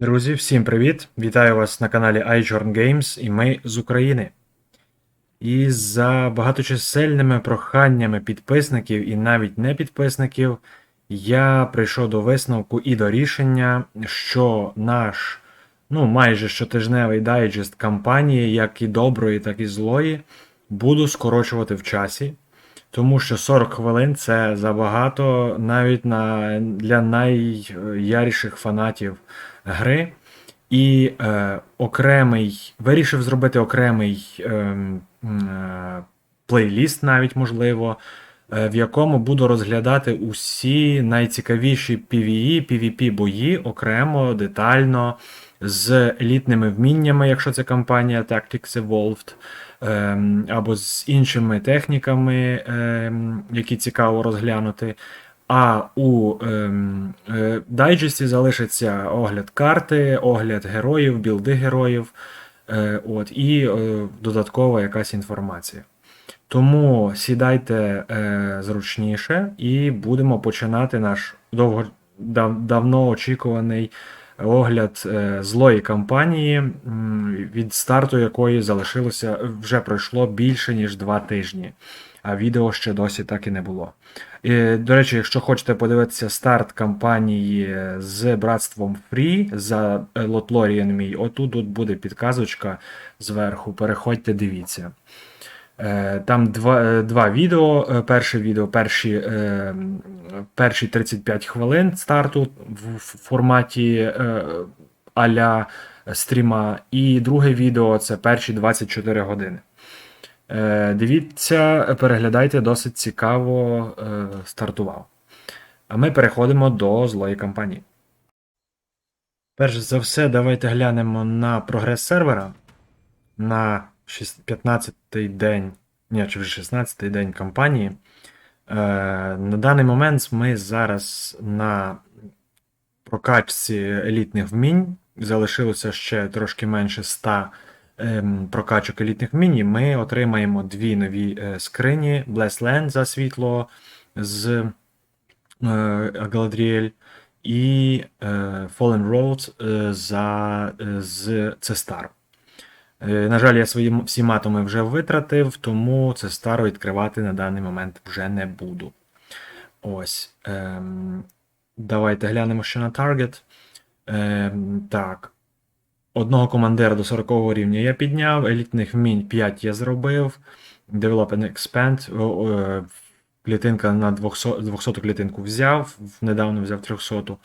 Друзі, всім привіт! Вітаю вас на каналі iJorn Games і ми з України. І за багаточисельними проханнями підписників і навіть не підписників, я прийшов до висновку і до рішення, що наш ну, майже щотижневий дайджест кампанії, як і доброї, так і злої, буду скорочувати в часі. Тому що 40 хвилин це забагато навіть на, для найяріших фанатів гри. І е, окремий, вирішив зробити окремий е, е, плейліст, навіть можливо, е, в якому буду розглядати усі найцікавіші PvE, PvP бої окремо, детально, з елітними вміннями, якщо це кампанія Tactics Evolved, е, або з іншими техніками, е, які цікаво розглянути. А у ем, е, дайджесті залишиться огляд карти, огляд героїв, білди героїв, е, от, і е, додаткова якась інформація. Тому сідайте е, зручніше і будемо починати наш довго, дав, давно очікуваний огляд е, злої кампанії, від старту якої залишилося вже пройшло більше ніж два тижні. А відео ще досі так і не було. І, До речі, якщо хочете подивитися старт кампанії з братством Free за Лотлоріан мій, отут тут буде підказочка зверху. Переходьте, дивіться. Е, Там два е, два відео. Е, Перше відео, перші е, перші 35 хвилин старту в форматі е, а-ля стріма, і друге відео це перші 24 години. Е, Дивіться, переглядайте, досить цікаво е, стартував. А ми переходимо до злої кампанії. Перш за все, давайте глянемо на прогрес сервера на 15-й день, ні, чи вже 16-й день кампанії. Е, На даний момент ми зараз на прокачці елітних вмінь. Залишилося ще трошки менше 100 ем, прокачок елітних вмінь. і Ми отримаємо дві нові е, скрині: Bless Land за світло з Галадріель і е, Fallen Road е, за, з Цестар. На жаль, я свої всі матоми вже витратив, тому це старо відкривати на даний момент вже не буду. Ось. Ем, давайте глянемо ще на таргет. Ем, так. Одного командира до 40 рівня я підняв, елітних вмінь 5 я зробив. Develop and Expand. о, Клітинка на 200 200 клітинку взяв, недавно взяв 300.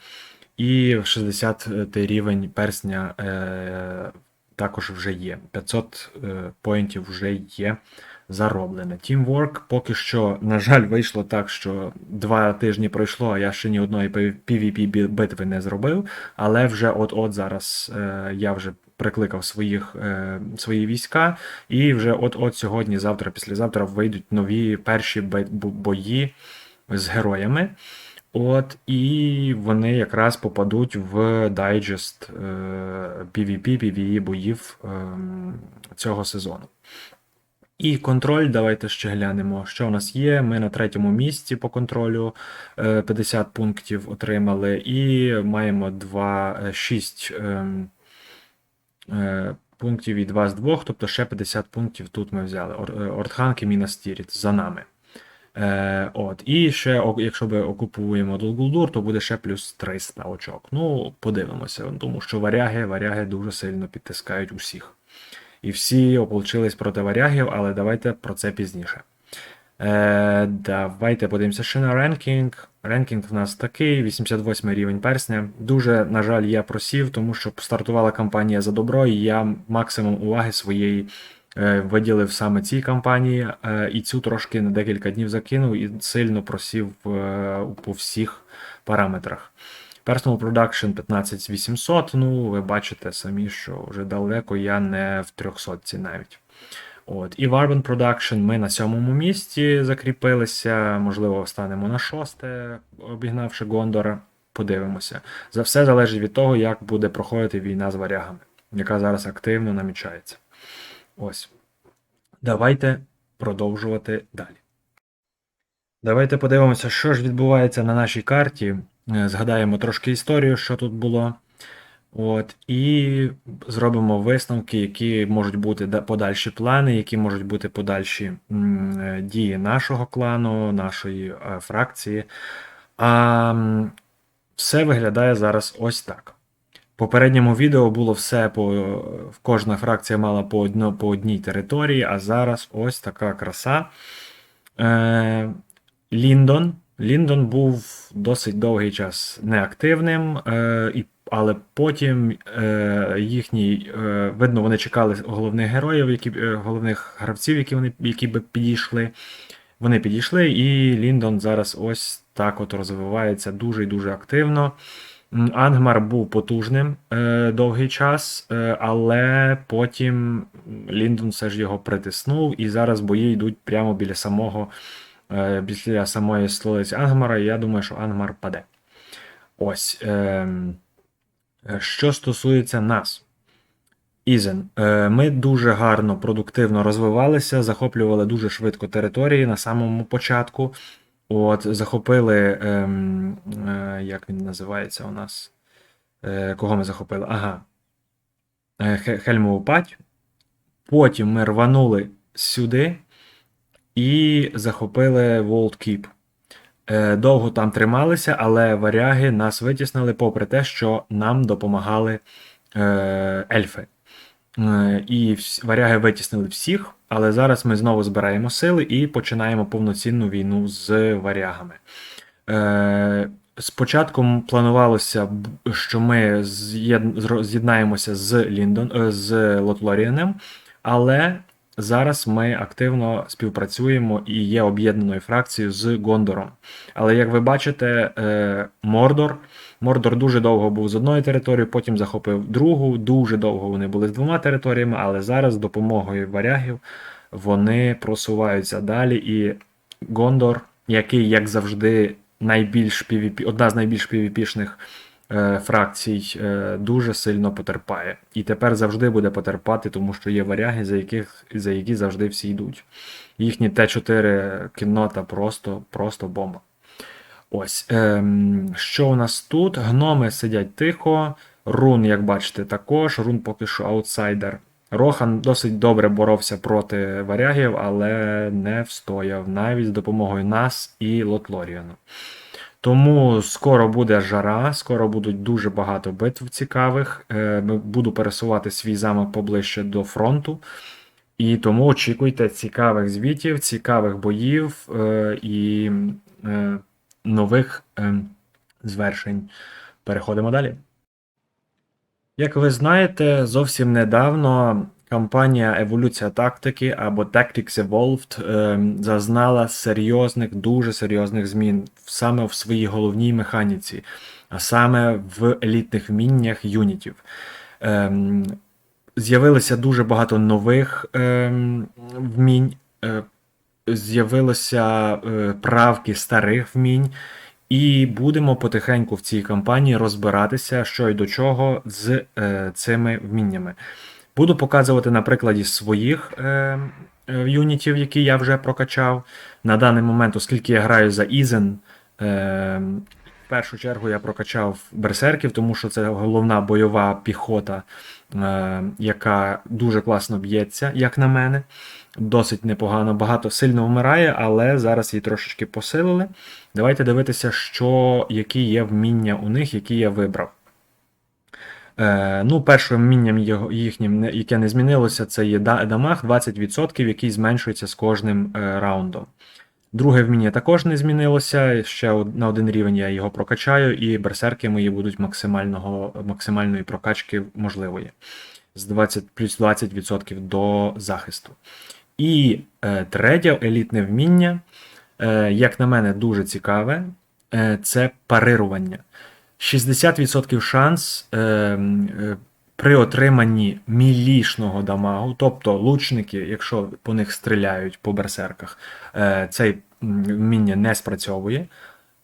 І 60 рівень персня е, також вже є. 500 е, поінтів вже є зароблене. Teamwork поки що, на жаль, вийшло так, що два тижні пройшло, а я ще ні одної PvP битви не зробив. Але вже от-от зараз е, я вже прикликав своїх, е, свої війська, і вже от-от сьогодні, завтра, післязавтра вийдуть нові перші бої з героями. От, і вони якраз попадуть в дайджест е, PvP, PvE боїв е, цього сезону. І контроль, давайте ще глянемо, що у нас є. Ми на третьому місці по контролю 50 е, пунктів отримали, і маємо 2, 6 е, е, пунктів і 2 з 2, тобто ще 50 пунктів тут ми взяли. Ортханк і Мінастіріт за нами. От. І ще, якщо ми окупуємо Долгулдур, то буде ще плюс 300 очок. Ну, подивимося, тому що варяги варяги дуже сильно підтискають усіх. І всі ополчились проти варягів, але давайте про це пізніше. Е, Давайте подивимося ще на ренкінг. Ренкінг в нас такий: 88 рівень персня. Дуже, на жаль, я просів, тому що стартувала кампанія за добро, і я максимум уваги своєї е, виділив саме цій кампанії, е, і цю трошки на декілька днів закинув і сильно просів е, по всіх параметрах. Personal Production 15800, ну, ви бачите самі, що вже далеко я не в 300 навіть. От. І Warben Production ми на сьомому місці закріпилися, можливо, станемо на шосте, обігнавши Гондора. Подивимося. За все залежить від того, як буде проходити війна з варягами, яка зараз активно намічається. Ось. Давайте продовжувати далі. Давайте подивимося, що ж відбувається на нашій карті. Е, згадаємо трошки історію, що тут було. От, і зробимо висновки, які можуть бути подальші плани, які можуть бути подальші е, дії нашого клану, нашої е, фракції. А все виглядає зараз ось так. В попередньому відео було все по кожна фракція мала по, одно, по одній території, а зараз ось така краса. Ліндон. Ліндон був досить довгий час неактивним, е, але потім е, їхній, е, видно, вони чекали головних героїв, які, головних гравців, які, вони, які би підійшли. Вони підійшли, і Ліндон зараз ось так от розвивається дуже і дуже активно. Ангмар був потужним е, довгий час, е, але потім Ліндон все ж його притиснув, і зараз бої йдуть прямо біля самого біля самої столиці Ангмара, і я думаю, що Ангмар паде. Ось. ем, е, Що стосується нас. Ізен, е, ми дуже гарно, продуктивно розвивалися, захоплювали дуже швидко території на самому початку. От, захопили, ем, е, як він називається у нас? Е, кого ми захопили? Ага. Е, Хельмову пать. Потім ми рванули сюди і захопили Keep. Е, Довго там трималися, але варяги нас витіснили, попри те, що нам допомагали е, ельфи. Е, І варяги витіснили всіх, але зараз ми знову збираємо сили і починаємо повноцінну війну з варягами. Спочатку планувалося, що ми з'єднаємося з Ліндон, з Лотлоріаном, але зараз ми активно співпрацюємо і є об'єднаною фракцією з Гондором. Але як ви бачите, е, Мордор. Мордор дуже довго був з одної території, потім захопив другу. Дуже довго вони були з двома територіями, але зараз з допомогою варягів вони просуваються далі. І Гондор, який, як завжди, найбільш PvP, одна з найбільш е, фракцій, е, дуже сильно потерпає. І тепер завжди буде потерпати, тому що є варяги, за, яких, за які завжди всі йдуть. Їхні Т4 кіннота просто, просто бомба. Ось. Ем, що у нас тут? Гноми сидять тихо. Рун, як бачите, також. Рун поки що аутсайдер. Рохан досить добре боровся проти варягів, але не встояв навіть з допомогою нас і Лотлоріану. Тому скоро буде жара, скоро будуть дуже багато битв цікавих. Е, Буду пересувати свій замок поближче до фронту. І тому очікуйте цікавих звітів, цікавих боїв е, і е, нових звершень. Переходимо далі. Як ви знаєте, зовсім недавно компанія Еволюція тактики або Tactics Evolved е, зазнала серйозних, дуже серйозних змін саме в своїй головній механіці, а саме в елітних вміннях юнітів. Ем, З'явилося дуже багато нових ем, вмінь, е, з'явилися е, правки старих вмінь, і будемо потихеньку в цій кампанії розбиратися, що й до чого з е, цими вміннями. Буду показувати на прикладі своїх е, е, юнітів, які я вже прокачав. На даний момент, оскільки я граю за Ізен, е, в першу чергу я прокачав берсерків, тому що це головна бойова піхота, яка дуже класно б'ється, як на мене. Досить непогано, багато сильно вмирає, але зараз її трошечки посилили. Давайте дивитися, що, які є вміння у них, які я вибрав. Е, ну, Першим вмінням їхнім, яке не змінилося, це є да- дамаг 20%, який зменшується з кожним е, раундом. Друге вміння також не змінилося. Ще на один рівень я його прокачаю, і берсерки мої будуть максимального, максимальної прокачки можливої. З 20, плюс 20% до захисту. І е, третє елітне вміння, е, як на мене, дуже цікаве, е, це парирування. 60% шанс е, е, при отриманні мілішного дамагу, тобто лучники, якщо по них стріляють по берсерках, е, цей вміння не спрацьовує.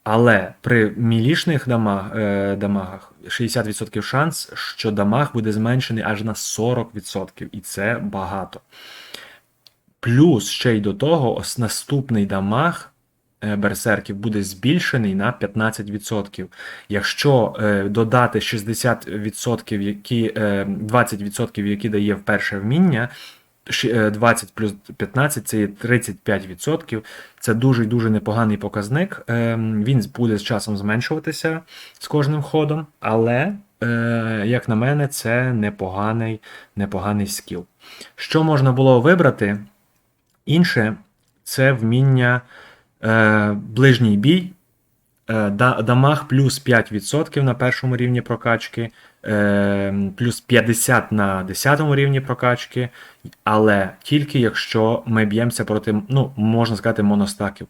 Але при мілішних дамаг, е, дамагах 60% шанс, що дамаг буде зменшений аж на 40%, і це багато. Плюс ще й до того, ось наступний дамаг берсерків буде збільшений на 15%. Якщо е, додати 60%, які, е, 20%, які дає в перше вміння, е, 20 плюс 15 це є 35%. Це дуже дуже непоганий показник. Ем, Він буде з часом зменшуватися з кожним ходом, але, е, як на мене, це непоганий, непоганий скіл. Що можна було вибрати? Інше це вміння е, ближній бій. Е, да- дамаг плюс 5% на першому рівні прокачки, е, плюс 50 на 10 рівні прокачки, але тільки якщо ми б'ємося проти, ну, можна сказати, моностаків.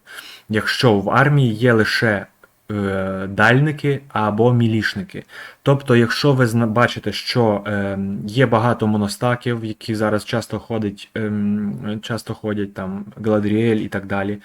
Якщо в армії є лише е, дальники або мілішники. Тобто, якщо ви бачите, що е, є багато моностаків, які зараз часто ходять, ем, часто ходять там Гладріель і так далі,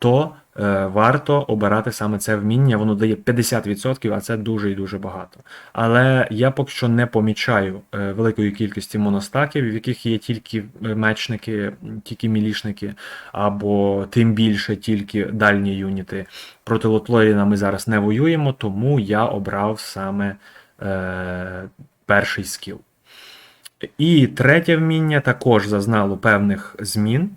то е, варто обирати саме це вміння. Воно дає 50%, а це дуже і дуже багато. Але я поки що не помічаю е, великої кількості моностаків, в яких є тільки е, мечники, тільки мілішники, або тим більше тільки дальні юніти. Проти Лотлоріна ми зараз не воюємо, тому я обрав саме е, перший скіл. І третє вміння також зазнало певних змін.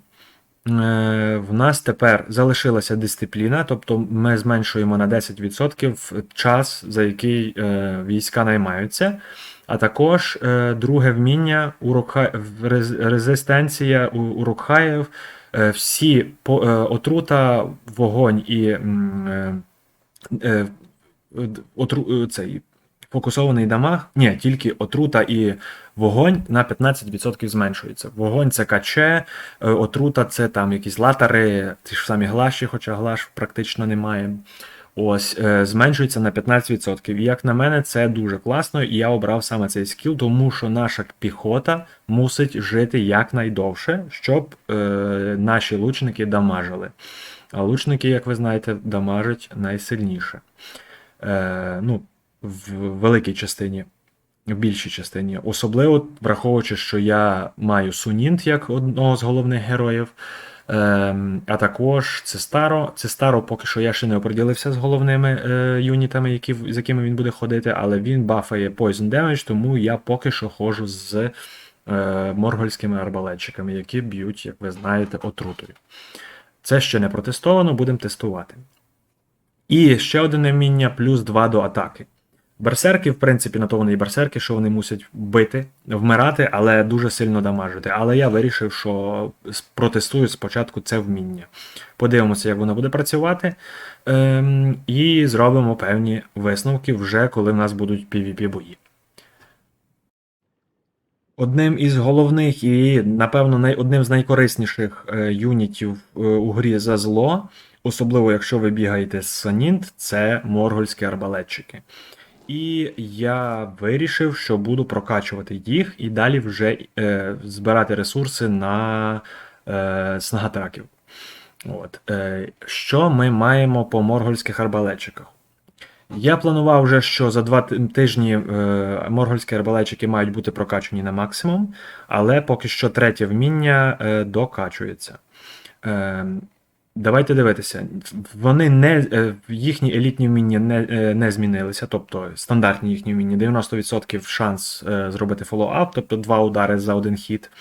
Е, В нас тепер залишилася дисципліна, тобто ми зменшуємо на 10% час, за який е, війська наймаються. А також е, друге вміння резистенція урокхаїв. Всі отрута, вогонь і отру... цей фокусований дамаг. Ні, тільки отрута і вогонь на 15% зменшується. Вогонь це каче, е, отрута це там якісь латари, ті ж самі глаші, хоча глаш практично немає. Ось, е, зменшується на 15%. І як на мене, це дуже класно, і я обрав саме цей скіл, тому що наша піхота мусить жити якнайдовше, щоб е, наші лучники дамажили. А лучники, як ви знаєте, дамажать найсильніше. Е, ну, в великій частині, в більшій частині. Особливо враховуючи, що я маю Сунінт як одного з головних героїв. Ем, а також Цестаро. Цестаро поки що я ще не оприділився з головними е, юнітами, які, з якими він буде ходити, але він бафає Poison Damage, тому я поки що ходжу з е, моргольськими арбалетчиками, які б'ють, як ви знаєте, отрутою. Це ще не протестовано, будемо тестувати. І ще одне вміння плюс 2 до атаки. Берсерки, в принципі, на то вони і берсерки, що вони мусять бити, вмирати, але дуже сильно дамажити. Але я вирішив, що протестую спочатку це вміння. Подивимося, як воно буде працювати. Ем, і зробимо певні висновки вже коли в нас будуть PvP бої. Одним із головних і, напевно, най, одним з найкорисніших е, юнітів е, у грі за зло, особливо якщо ви бігаєте з Санінт, це моргольські арбалетчики. І я вирішив, що буду прокачувати їх і далі вже е, збирати ресурси на е, снагатраків. От. Е, що ми маємо по моргольських арбалетчиках? Я планував вже, що за два тижні е, моргольські арбалетчики мають бути прокачані на максимум, але поки що третє вміння е, докачується. Е, давайте дивитися. Вони не, е, їхні елітні вміння не, е, не змінилися, тобто стандартні їхні вміння 90% шанс е, зробити фоллоуап, тобто два удари за один хід,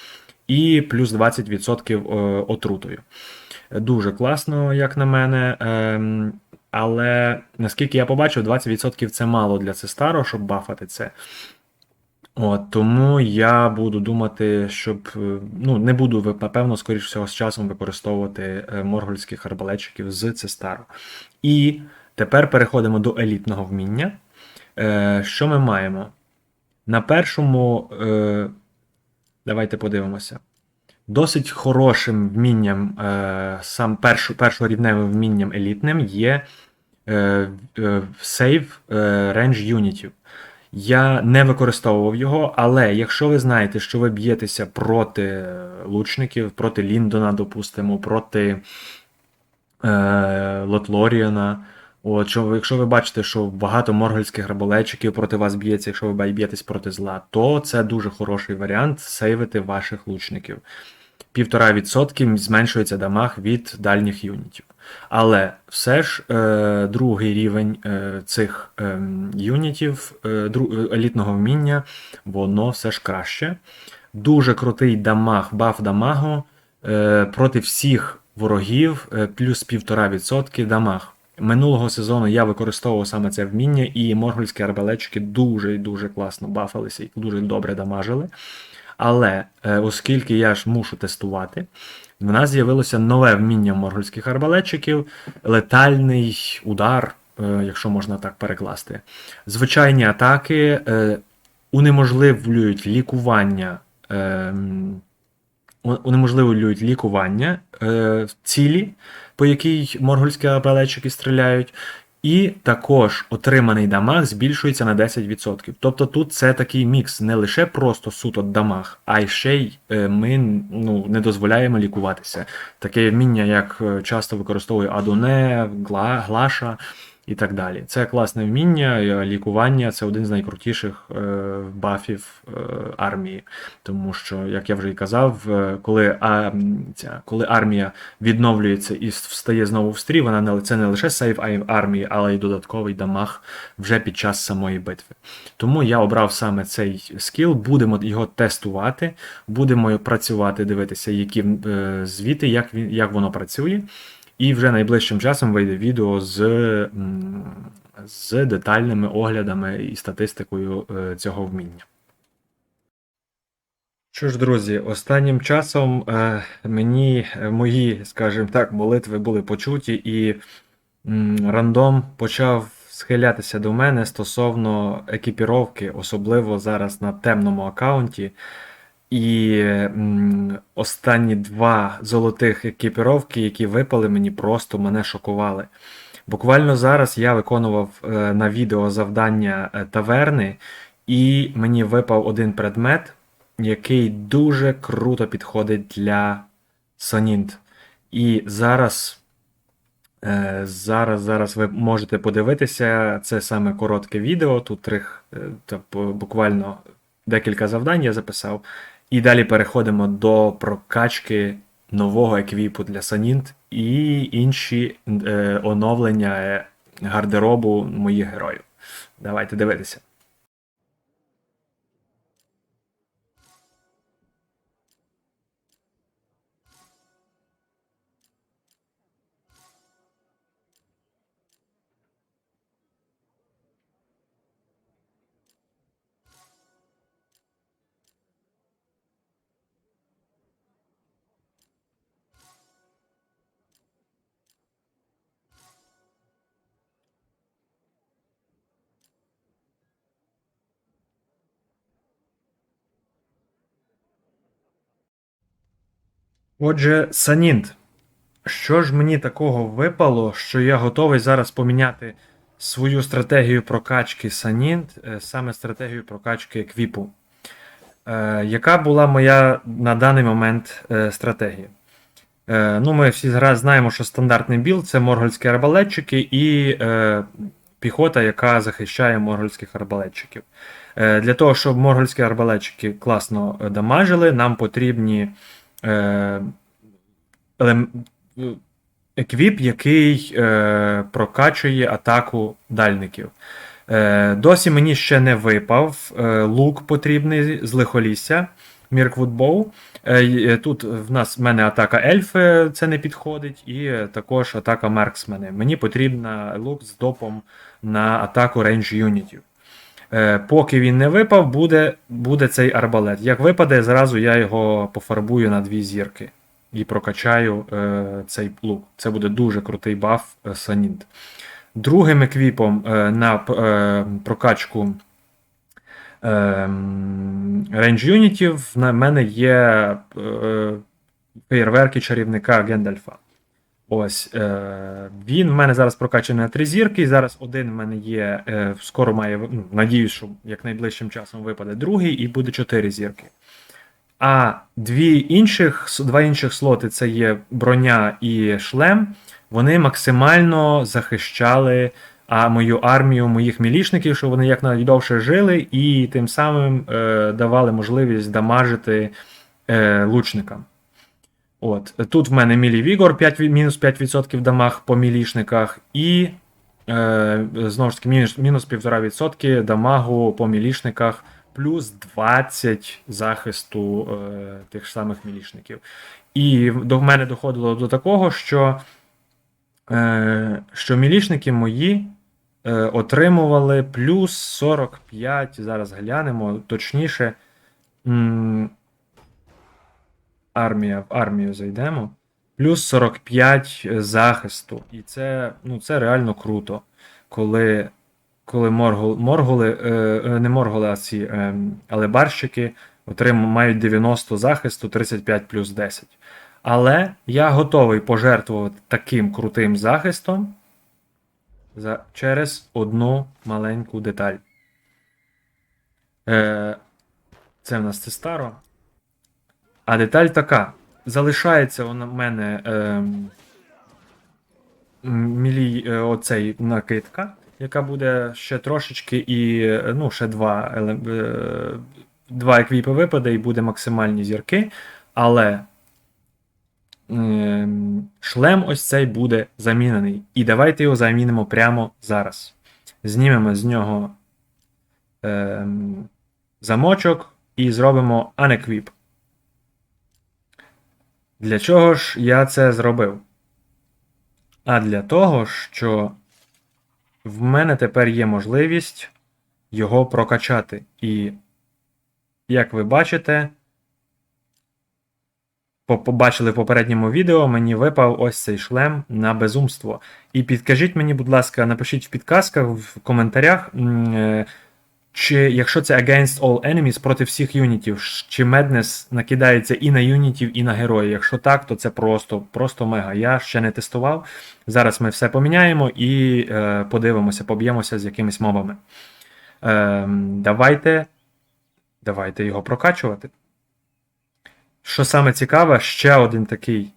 і плюс 20% е, отрутою. Дуже класно, як на мене. Ем, але наскільки я побачив, 20% це мало для Цестаро, щоб бафати це. От, тому я буду думати, щоб. е, Ну, не буду, напевно, скоріш всього, з часом використовувати е, моргольських арбалетчиків з Цестаро. І тепер переходимо до елітного вміння. Е, Що ми маємо? На першому. Давайте подивимося. Досить хорошим вмінням, сам першу, першорівневим вмінням елітним є сейв рейндж юнітів. Я не використовував його, але якщо ви знаєте, що ви б'єтеся проти е, лучників, проти Ліндона, допустимо, проти е, Лотлоріана, От, що, якщо ви бачите, що багато моргельських арбалетчиків проти вас б'ється, якщо ви б'єтесь проти зла, то це дуже хороший варіант сейвити ваших лучників. 1,5% зменшується дамаг від дальніх юнітів. Але все ж е, другий рівень е, цих е, юнітів е, дру, елітного вміння, воно все ж краще. Дуже крутий дамаг, баф дамагу е, проти всіх ворогів е, плюс 1,5% дамаг. Минулого сезону я використовував саме це вміння, і моргульські арбалетчики дуже і дуже класно бафалися і дуже добре дамажили. Але е, оскільки я ж мушу тестувати, в нас з'явилося нове вміння моргольських арбалетчиків летальний удар, е, якщо можна так перекласти. Звичайні атаки е, унеможливлюють лікування. Е, унеможливлюють лікування е, цілі, по якій моргольські арбалетчики стріляють, і також отриманий дамаг збільшується на 10%. Тобто тут це такий мікс, не лише просто суто дамаг, а й ще й е, ми ну, не дозволяємо лікуватися. Таке вміння, як е, часто використовує Адоне, Глаша і так далі. Це класне вміння, лікування це один з найкрутіших е, бафів е, армії. Тому що, як я вже і казав, е, коли а, ця, коли армія відновлюється і встає знову в стрій, вона не це не лише сейв армії, але й додатковий дамаг вже під час самої битви. Тому я обрав саме цей скіл, будемо його тестувати, будемо працювати, дивитися, які звіти, як, він, як воно працює. І вже найближчим часом вийде відео з з детальними оглядами і статистикою е, цього вміння. Що ж, друзі, останнім часом е, мені е, мої, скажімо так, молитви були почуті, і рандом почав схилятися до мене стосовно екіпіровки, особливо зараз на темному аккаунті. І останні два золотих екіпіровки, які випали, мені просто мене шокували. Буквально зараз я виконував е, на відео завдання е, таверни, і мені випав один предмет, який дуже круто підходить для Сонінт. І зараз, е, зараз, зараз ви можете подивитися, це саме коротке відео. Тут трих, буквально декілька завдань я записав. І далі переходимо до прокачки нового еквіпу для Санінт і інші е, оновлення е, гардеробу моїх героїв. Давайте дивитися. Отже, Санінт. Що ж мені такого випало, що я готовий зараз поміняти свою стратегію прокачки Санінт, е, саме стратегію прокачки еквіпу? Е, Яка була моя на даний момент е, стратегія? Е, ну, Ми всі знаємо, що стандартний білд це моргольські арбалетчики і е, піхота, яка захищає моргольських арбалетчиків. Е, Для того, щоб моргольські арбалетчики класно дамажили, нам потрібні. Е, еквіп, який е, прокачує атаку дальників. Е, Досі мені ще не випав е, лук потрібний з лихолісся. Мірквудбоу. Е, тут в нас в мене атака ельфи, це не підходить, і також атака Мерксмени. Мені потрібна лук з допом на атаку рейндж юнітів. Поки він не випав, буде буде цей арбалет. Як випаде, зразу я його пофарбую на дві зірки і прокачаю е, цей лук. Це буде дуже крутий баф е, Санінт. Другим еквіпом е, на е, прокачку рейндж юнітів в мене є е, фейерверки чарівника Гендальфа. Ось, е, Він в мене зараз прокачаний на три зірки. Зараз один в мене є. Е, скоро має, ну, надіюсь, що якнайближчим часом випаде другий, і буде чотири зірки. А дві інших, два інших слоти це є броня і шлем. Вони максимально захищали а, мою армію, моїх мілішників, щоб вони якнайдовше жили, і тим самим е, давали можливість дамажити е, лучникам. От. Тут в мене Мілі Вігор 5, мінус 5% дамаг по мілішниках, і е, знову ж таки мінус, мінус 1,5% дамагу по мілішниках, плюс 20 захисту е, тих самих мілішників. І до мене доходило до такого, що, е, що мілішники мої е, отримували плюс 45. Зараз глянемо точніше. М, армія, в армію зайдемо. Плюс 45 захисту. І це, ну, це реально круто. Коли, коли моргул, моргули, е, е, не моргули, а ці е, алебарщики мають 90 захисту, 35 плюс 10. Але я готовий пожертвувати таким крутим захистом за, через одну маленьку деталь. Е, це в нас це старо. А деталь така. Залишається в мене м, мілій, е, оцей накидка, яка буде ще трошечки, і е, ну, ще два, е, два еквіпи випаде, і буде максимальні зірки. Але ем, шлем ось цей буде замінений. І давайте його замінимо прямо зараз. Знімемо з нього ем, замочок і зробимо unequip. Для чого ж я це зробив? А для того, що в мене тепер є можливість його прокачати. І, як ви бачите, по- побачили в попередньому відео, мені випав ось цей шлем на безумство. І підкажіть мені, будь ласка, напишіть в підказках, в коментарях, е, чи якщо це Against All Enemies проти всіх юнітів, чи Madness накидається і на юнітів, і на героїв. Якщо так, то це просто, просто мега. Я ще не тестував. Зараз ми все поміняємо і е, подивимося, поб'ємося з якимись мобами. Е, давайте, давайте його прокачувати. Що саме цікаве, ще один такий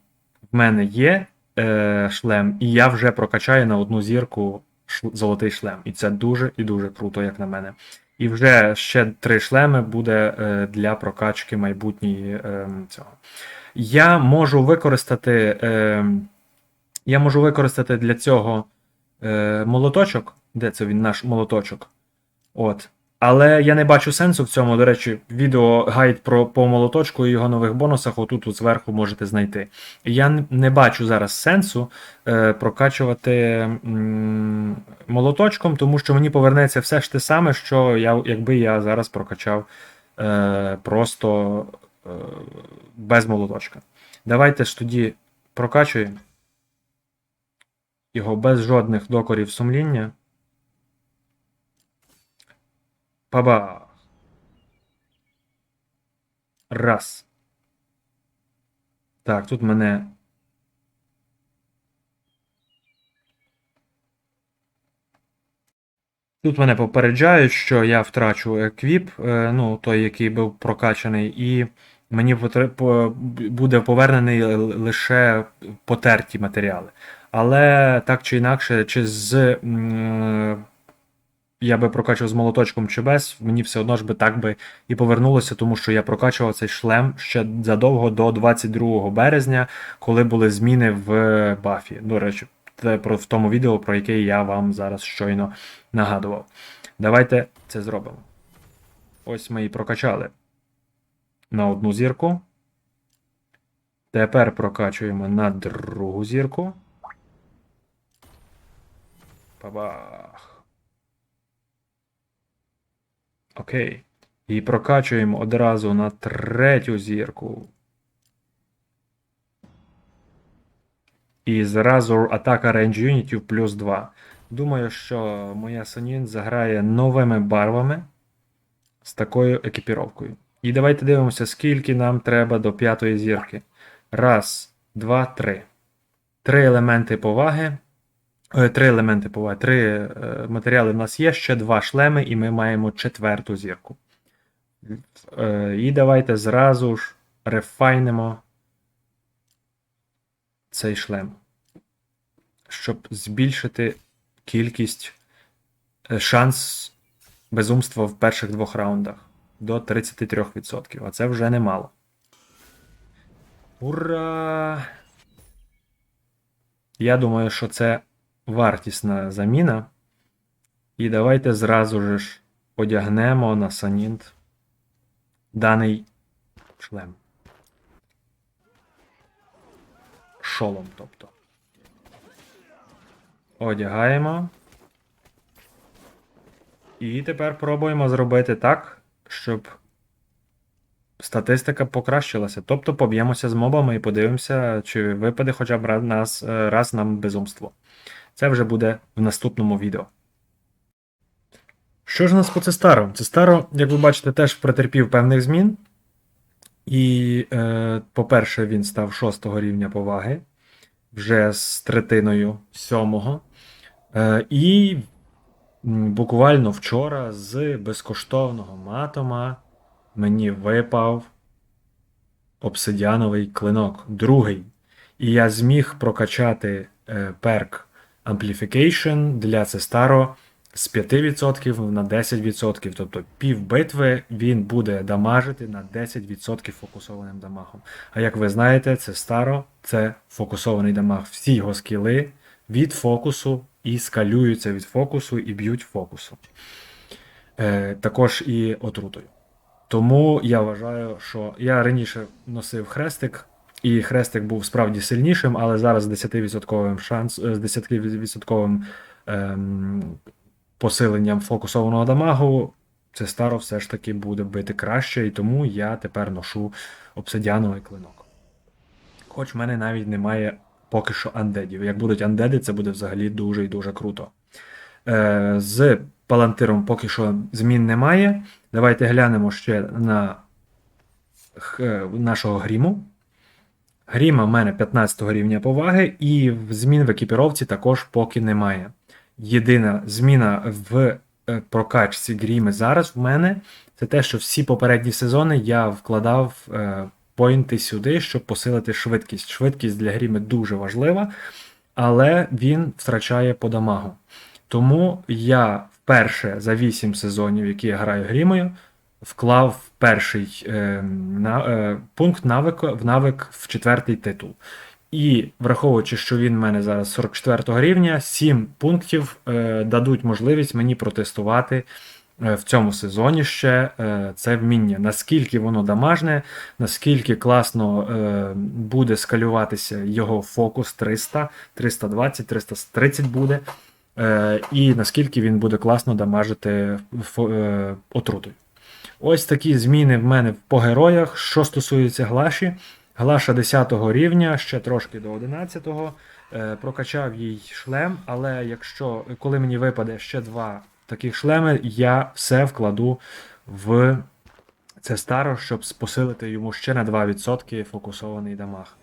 в мене є е, шлем, і я вже прокачаю на одну зірку золотий шлем. І це дуже і дуже круто, як на мене. І вже ще три шлеми буде е, для прокачки майбутньої е, цього. Я можу використати. Е, я можу використати для цього е, молоточок. Де це він, наш молоточок? От. Але я не бачу сенсу в цьому. До речі, відео гайд про по молоточку і його нових бонусах отут от зверху можете знайти. Я не бачу зараз сенсу е, прокачувати м, молоточком, тому що мені повернеться все ж те саме, що я, якби я зараз прокачав е, просто е, без молоточка. Давайте ж тоді прокачуємо його без жодних докорів сумління. Пабах. Раз. Так, тут мене. Тут мене попереджають, що я втрачу еквіп, е, ну, той, який був прокачаний, і мені буде повернений лише потерті матеріали. Але так чи інакше, чи з. Я би прокачував з молоточком чи без, мені все одно ж би так би і повернулося, тому що я прокачував цей шлем ще задовго до 22 березня, коли були зміни в бафі. До речі, про в тому відео, про яке я вам зараз щойно нагадував. Давайте це зробимо. Ось ми і прокачали на одну зірку. Тепер прокачуємо на другу зірку. Бабах. Окей. І прокачуємо одразу на третю зірку. І зразу атака рейндж юнітів плюс 2. Думаю, що моя Сонін заграє новими барвами з такою екіпіровкою. І давайте дивимося, скільки нам треба до п'ятої зірки. Раз, два, три. Три елементи поваги. Е, Три елементи поваги. Три е, матеріали в нас є, ще два шлеми, і ми маємо четверту зірку. Е, І давайте зразу ж рефайнемо цей шлем, щоб збільшити кількість шанс безумства в перших двох раундах до 33%. А це вже немало. Ура! Я думаю, що це вартісна заміна. І давайте зразу ж одягнемо на Санінт даний шлем. Шолом, тобто. Одягаємо. І тепер пробуємо зробити так, щоб статистика покращилася. Тобто поб'ємося з мобами і подивимося, чи випаде хоча б раз, раз нам безумство. Це вже буде в наступному відео. Що ж у нас по Цестаро? Цестаро, як ви бачите, теж претерпів певних змін. І, е, по-перше, він став 6 рівня поваги, вже з третиною 7. Е, і буквально вчора з безкоштовного матома мені випав обсидіановий клинок, другий. І я зміг прокачати е, перк Amplification для Цестаро з 5% на 10%. Тобто пів битви він буде дамажити на 10% фокусованим дамагом. А як ви знаєте, це старо, це фокусований дамаг. Всі його скіли від фокусу і скалюються від фокусу і б'ють фокусу. Е, також і отрутою. Тому я вважаю, що я раніше носив хрестик, і хрестик був справді сильнішим, але зараз з 10% шанс, е, з 10% ем, посиленням фокусованого дамагу, це старо все ж таки буде бити краще, і тому я тепер ношу обсидіановий клинок. Хоч в мене навіть немає поки що андедів. Як будуть андеди, це буде взагалі дуже і дуже круто. Е, з палантиром поки що змін немає. Давайте глянемо ще на е, нашого гріму. Гріма в мене 15 рівня поваги, і змін в екіпіровці також поки немає. Єдина зміна в е, прокачці гріми зараз в мене це те, що всі попередні сезони я вкладав е, поінти сюди, щоб посилити швидкість. Швидкість для гріми дуже важлива, але він втрачає по дамагу. Тому я вперше за 8 сезонів, які я граю грімою, вклав перший е, на, е, пункт навика в навик в четвертий титул. І враховуючи, що він в мене зараз 44 рівня, 7 пунктів е, дадуть можливість мені протестувати е, в цьому сезоні ще е, це вміння. Наскільки воно дамажне, наскільки класно е, буде скалюватися його фокус 300, 320, 330 буде. Е, і наскільки він буде класно дамажити е, отрутою. Ось такі зміни в мене по героях. Що стосується Глаші, Глаша 10 рівня, ще трошки до 11. Е, прокачав їй шлем, але якщо коли мені випаде ще два таких шлеми, я все вкладу в це старо, щоб посилити йому ще на 2% фокусований дамаг.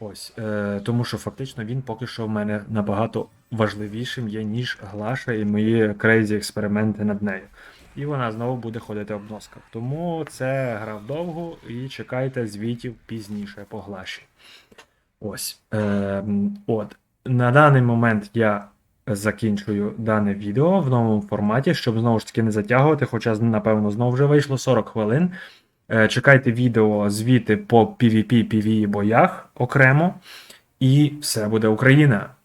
Ось, е, тому що фактично він поки що в мене набагато важливішим є, ніж Глаша і мої крейзі експерименти над нею. І вона знову буде ходити в обносках. Тому це гра вдовгу і чекайте звітів пізніше по Глаші. Ось. Е, от. На даний момент я закінчую дане відео в новому форматі, щоб знову ж таки не затягувати, хоча, напевно, знову вже вийшло 40 хвилин. Е, Чекайте відео звіти по PvP, PvE боях окремо. І все буде Україна!